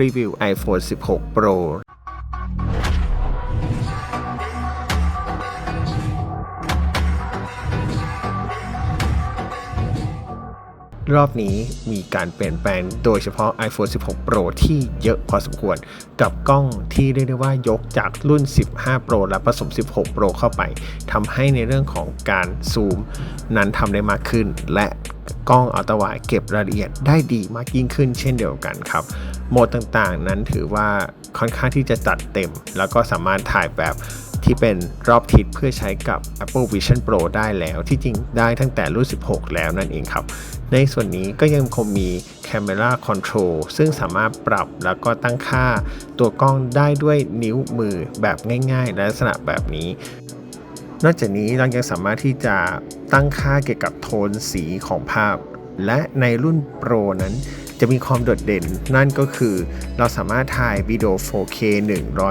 รีวิว iPhone 16 Pro รอบนี้มีการเปลี่ยนแปลงโดยเฉพาะ iPhone 16 Pro ที่เยอะพอสมควร กับกล้องที่เรียกได้ว่ายกจากรุ่น 15 Pro และผสม 16 Pro เข้าไปทำให้ในเรื่องของการซูม นั้นทำได้มากขึ้น และ กล้องอัลตราไวด์เก็บรายละเอียดได้ดีมากยิ่งขึ้นเช่นเดียวกันครับ โหมดต่างๆ นั้นถือว่าค่อนข้างที่จะจัดเต็ม แล้วก็สามารถถ่ายแบบที่เป็นรอบทิศเพื่อใช้กับ Apple Vision Pro ได้แล้ว ที่จริงได้ตั้งแต่รุ่น 16 แล้วนั่นเองครับ ในส่วนนี้ก็ยังคงมี Camera Control ซึ่งสามารถปรับแล้วก็ตั้งค่าตัวกล้องได้ด้วยนิ้วมือแบบง่ายๆ และลักษณะแบบนี้ นอกจากนี้เรายังสามารถที่จะ ตั้งค่าเกี่ยวกับโทนสีของภาพ และในรุ่น Pro นั้นจะมีความโดดเด่น นั่นก็คือเราสามารถถ่ายวิดีโอ 4K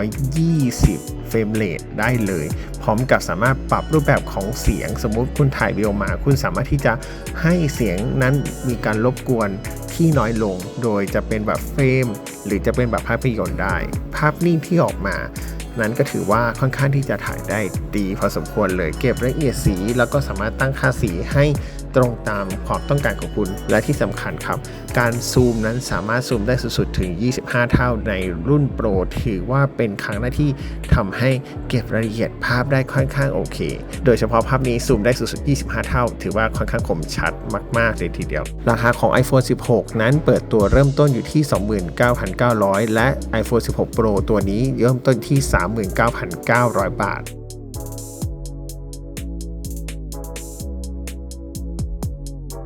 120 เฟรมเรทได้เลย พร้อมกับสามารถปรับรูปแบบของเสียง สมมุติคุณถ่ายวิดีโอมา คุณสามารถที่จะให้เสียงนั้นมีการรบกวนที่น้อยลง โดยจะเป็นแบบเฟรม หรือจะเป็นแบบภาพยนตร์ได้ ภาพนิ่งที่ออกมา นั้นก็ถือว่าค่อนข้างที่จะถ่ายได้ดีพอสมควรเลยเก็บละเอียดสี แล้วก็สามารถตั้งค่าสีให้ ตรงตามความต้องการของคุณ และที่สำคัญครับ การซูมนั้นสามารถซูมได้สุดๆถึง 25 เท่าในรุ่นโปรถือว่าเป็นครั้งแรกที่ทำให้เก็บรายละเอียดภาพได้ค่อนข้างโอเค โดยเฉพาะภาพนี้ซูมได้สุดๆ 25 เท่า ถือว่าค่อนข้างคมชัดมากๆเลยทีเดียว ราคาของ iPhone 16 นั้นเปิดตัวเริ่มต้นอยู่ที่ 29,900 และ iPhone 16 Pro ตัวนี้เริ่มต้นที่ 39,900 บาท